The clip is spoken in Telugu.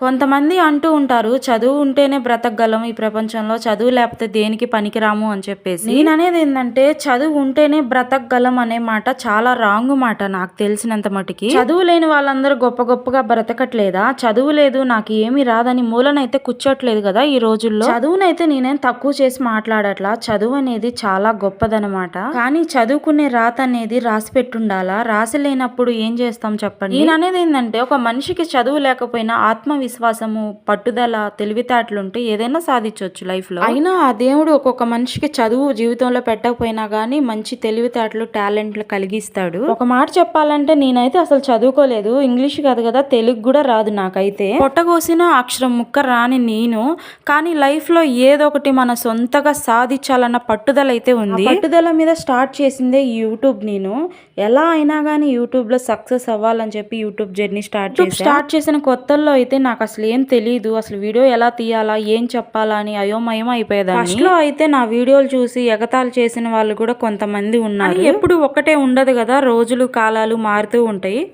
కొంతమంది అంటూ ఉంటారు చదువు ఉంటేనే బ్రతకగలం ఈ ప్రపంచంలో చదువు లేకపోతే దేనికి పనికిరాము అని చెప్పేసి. నేను అనేది ఏంటంటే చదువు ఉంటేనే బ్రతకగలం అనే మాట చాలా రాంగ్ మాట నాకు తెలిసినంత మటుకి. చదువు లేని వాళ్ళందరూ గొప్ప గొప్పగా బ్రతకట్లేదా? చదువు లేదు నాకు ఏమీ రాదని మూలనైతే కూర్చోట్లేదు కదా ఈ రోజుల్లో. చదువునైతే నేనేం తక్కువ చేసి మాట్లాడట్లా? చదువు అనేది చాలా గొప్పదనమాట. కానీ చదువుకునే రాత అనేది రాసి పెట్టుండాలా? రాసి లేనప్పుడు ఏం చేస్తాం చెప్పండి? నేను అనేది ఏంటంటే ఒక మనిషికి చదువు లేకపోయినా ఆత్మవిశ్వాసము పట్టుదల తెలివితేటలు ఉంటే ఏదైనా సాధించవచ్చు లైఫ్లో అయినా ఆ దేవుడు ఒక్కొక్క మనిషికి చదువు జీవితంలో పెట్టకపోయినా గానీ మంచి తెలివితేటలు టాలెంట్లు కలిగిస్తాడు. ఒక మాట చెప్పాలంటే నేనైతే అసలు చదువుకోలేదు. ఇంగ్లీష్ కాదు కదా తెలుగు కూడా రాదు నాకైతే. పొట్టగోసిన అక్షరం ముక్క రాని నేను కానీ లైఫ్లో ఏదో ఒకటి మన సొంతగా సాధించాలన్న పట్టుదల అయితే ఉంది. పట్టుదల మీద స్టార్ట్ చేసిందే యూట్యూబ్ నేను. ఎలా అయినా కానీ యూట్యూబ్లో సక్సెస్ అవ్వాలని చెప్పి యూట్యూబ్ జర్నీ స్టార్ట్ చేసి స్టార్ట్ చేసిన కొత్తల్లో అయితే నాకు అసలు ఏం తెలియదు అసలు వీడియో ఎలా తీయాలా? ఏం చెప్పాలా? అని అయోమయం అయిపోయేదాన్ని. ఫస్ట్లో అయితే నా వీడియోలు చూసి ఎగతాళి చేసిన వాళ్ళు కూడా కొంతమంది ఉన్నారు. ఎప్పుడు ఒక్కటే ఉండదు కదా. రోజులు కాలాలు మారుతూ ఉంటాయి.